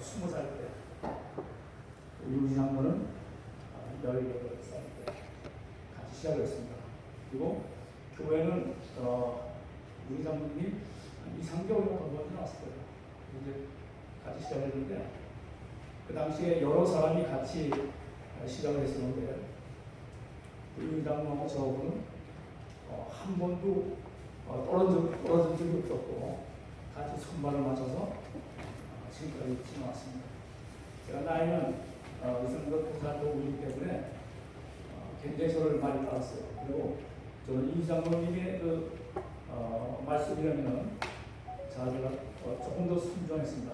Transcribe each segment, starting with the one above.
스무 살 때, 우리 장모는 열여덟 살 때 같이 시작을 했습니다. 그리고 교회는 어, 우리 장모님이 한 2, 3개월 정도 먼저 나왔을 거예요. 이제 같이 시작했는데 그 당시에 여러 사람이 같이 시작을 했었는데 우리 장모하고 저하고는 어, 한 번도 어, 떨어진, 떨어진 적이 없었고 같이 손발을 맞춰서 어, 지금까지 지나왔습니다. 제가 나이는 어, 이성적 부산도 우리 때문에 어, 굉장히 저를 많이 따랐어요. 그리고 저는 이 장로님의 그 어, 말씀이라면은 자 제가 어, 조금 더 순종했습니다.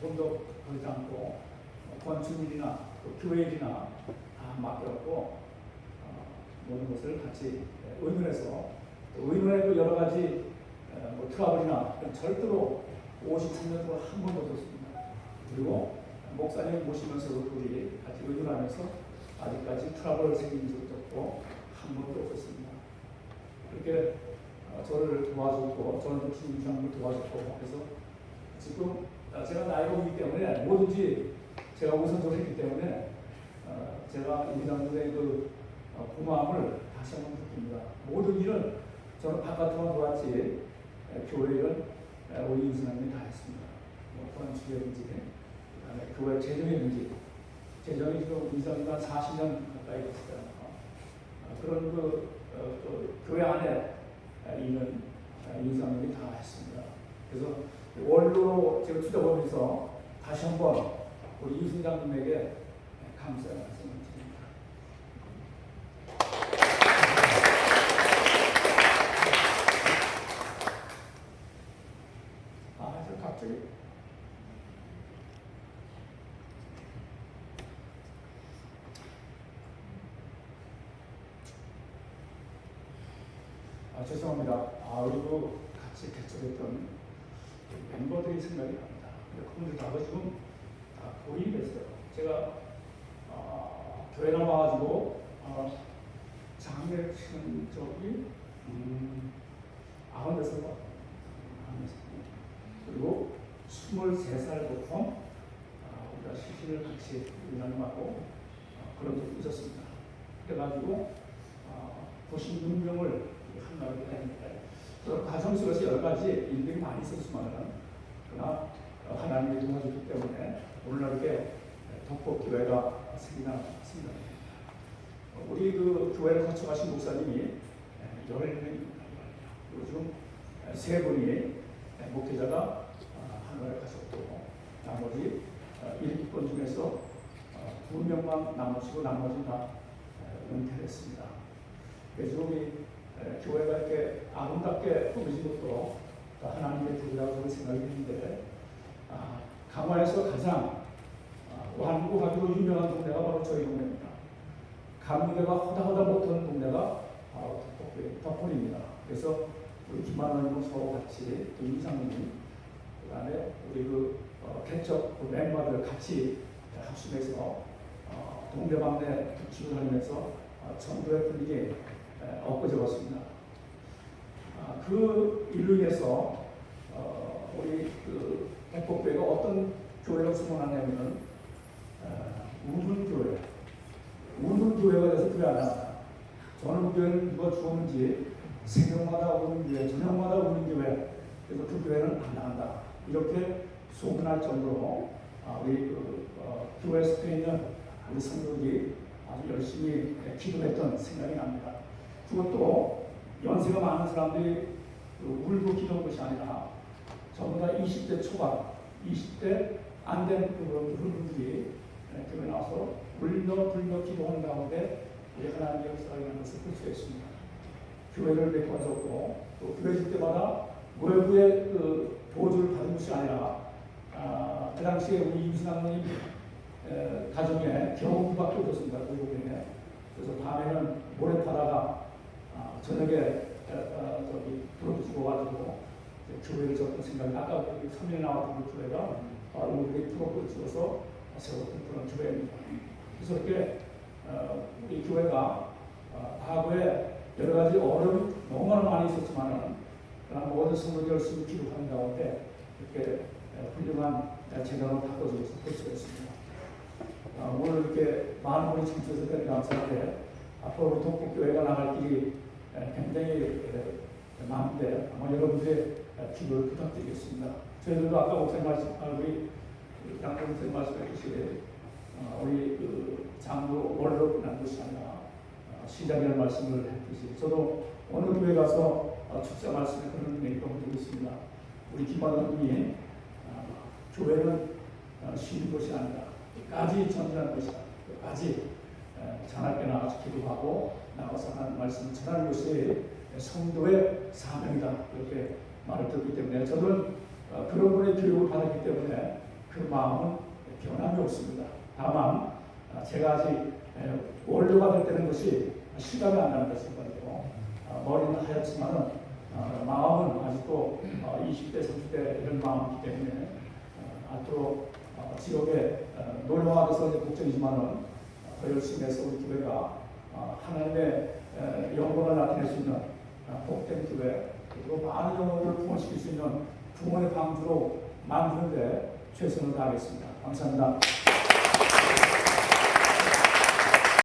조금 더 그러지 않고 어, 건축일이나 또 교회 일이나 다 맡겨놓고 어, 모든 것을 같이 예, 의논해서 의논에도 여러 가지 어, 뭐 트러블이나 절대로 53년 동안 한 번도 없었습니다. 그리고 목사님 모시면서도 둘이 같이 의논하면서 아직까지 트러블 생긴 적도 없고 한 번도 없었습니다. 그렇게 어, 저를 도와줬고 저는 주님장을 도와줬고 그래서 지금 어, 제가 나이가 오기 때문에 뭐든지 제가 우선적으로 했기 때문에 어, 제가 이장들의 그 어, 고마움을 다시 한번 느낍니다. 모든 일은 저는 바깥으로만 도왔지 에, 교회 일은 에, 우리 임신하님이 다 했습니다. 뭐 건축이든지 그다음에 교회 재정이든지 재정이 지금 이장이가 40년 가까이 됐어요. 어, 그런 그, 어, 그 교회 안에 있는 인상님이 다 했습니다. 그래서 원로로 제가 투자하면서 다시 한번 우리 이순장님에게 감사의 말씀을 드립니다. 아, 저 갑자기 아, 죄송합니다. 아, 그리고 같이 개척했던 멤버들이 생각이 납니다. 그분들 다 지금 다 고인이 됐어요. 제가 아, 교회 나와가지고 아, 장례 치는 적이 음, 아흔 번, 아흔 번. 그리고 스물세 살부터 아, 우리가 시신을 같이 운영하고 아, 그런 적이 있었습니다. 그래가지고 아, 96명을 한나라에 했는데 그 가정 속에서 여러 가지 일들이 많이 있었지만은 그러나 하나님이 도와주기 때문에 오늘날 이렇게 덕복교회가 생겨났습니다. 우리 그 교회를 거쳐가신 목사님이 열명입니다. 그리고 지금 세 분이 목회자가 하늘에 가셨고 나머지 일곱 분 중에서 두 명만 남으시고 나머지 다 은퇴를 했습니다. 그래서 우리 교회가 이렇게 아름답게 꾸며진 것도 하나님의 부이라고 생각이 드는데 아, 강화에서 가장 아, 완고하기로 유명한 동네가 바로 저희 동네입니다. 감리교가 허다허다 못하는 동네가 바로 덕분입니다. 그래서 김만원님 서로 같이 또 이상님 그다음에 우리 그 어, 개척 그 멤버들 같이 합심해서 어, 동네방네 기도 하면서 어, 전도의 분위기 엊그제였습니다. 아, 그 일로 인해서 어, 우리 그 백복교회가 어떤 교회로 소문하냐면은 어, 우는 교회, 우는 교회가 돼서 교회 안 나왔다. 저는 교회는 누가 주었는지 생명마다 우는 교회, 저녁마다 우는 교회, 그래서 그 교회는 안 나간다. 이렇게 소문할 정도로 아, 우리 그, 어, 교회 속에 있는 우리 성도들이 아주 열심히 기도했던 생각이 납니다. 그것도 연세가 많은 사람들이 그 울고 기도한 것이 아니라 전부 다 20대 초반, 20대 안된 그런 분들이 교회 나와서 울며 불며 기도하는 가운데 우리 하나님의 역사가 있는 것을 볼 수 있습니다. 교회를 메꿔줬고 또 교회 줄 때마다 외부의 그 보조를 받은 것이 아니라 아, 그 당시에 우리 임신하는 가정에 경험밖에 없었습니다. 외국인에. 그래서 밤에는 모래파다가 아, 저녁에 어, 저기 불을 죽어가지고 교회를 졌던 생각이 아까 여기 3일 나왔던 그 교회가 바로 우리 프로를 찍어서 세웠던 그런 교회입니다. 그래서 이렇게 어, 우리 교회가 어, 과거에 여러 가지 어려움이 너무나 많이 있었지만은 그러나 모든 성도들 열심히 기도하는 가운데 이렇게 에, 훌륭한 에, 재단으로 바꿔주어서 대수했습니다. 어, 오늘 이렇게 많은 분이 참석해서 대단히 감사한데 앞으로 동국교회가 나갈 길이 에, 굉장히 에, 많은데 아마 여러분들의 에, 기도를 부탁드리겠습니다. 저희들도 아까 목사님 말씀, 아, 우리 양봉 목사님 말씀했듯이 어, 우리 그 장로 원로 끝난 것이 시작이라는 말씀을 했듯이 저도 어느 교회 가서 어, 축사 말씀에 그런 얘기가 드리고 있습니다. 우리 분이 어, 교회는 어, 쉬는 것이 아니라 끝까지 전진하는 것이다. 끝까지 에, 자나게 나가서 기도하고 나가서 하는 말씀을 전하는 것이 성도의 사명이다. 이렇게 말을 듣기 때문에 저는 어, 그런 분의 교육을 받았기 때문에 그 마음은 변함이 없습니다. 다만 아, 제가 아직 에, 원료가 될 때는 것이 실감이 안 것인 거죠. 아, 머리는 하얗지만은 아, 마음은 아직도 어, 20대, 30대 이런 마음이기 때문에 어, 앞으로 어, 지역에 어, 이제 걱정이지만은 어, 더 열심히 해서 우리 교회가 어, 하나님의 에, 영광을 나타낼 수 있는 어, 복된 교회 그리고 많은 영혼을 구원시킬 수 있는 부모의 방주로 만드는데 최선을 다하겠습니다. 감사합니다.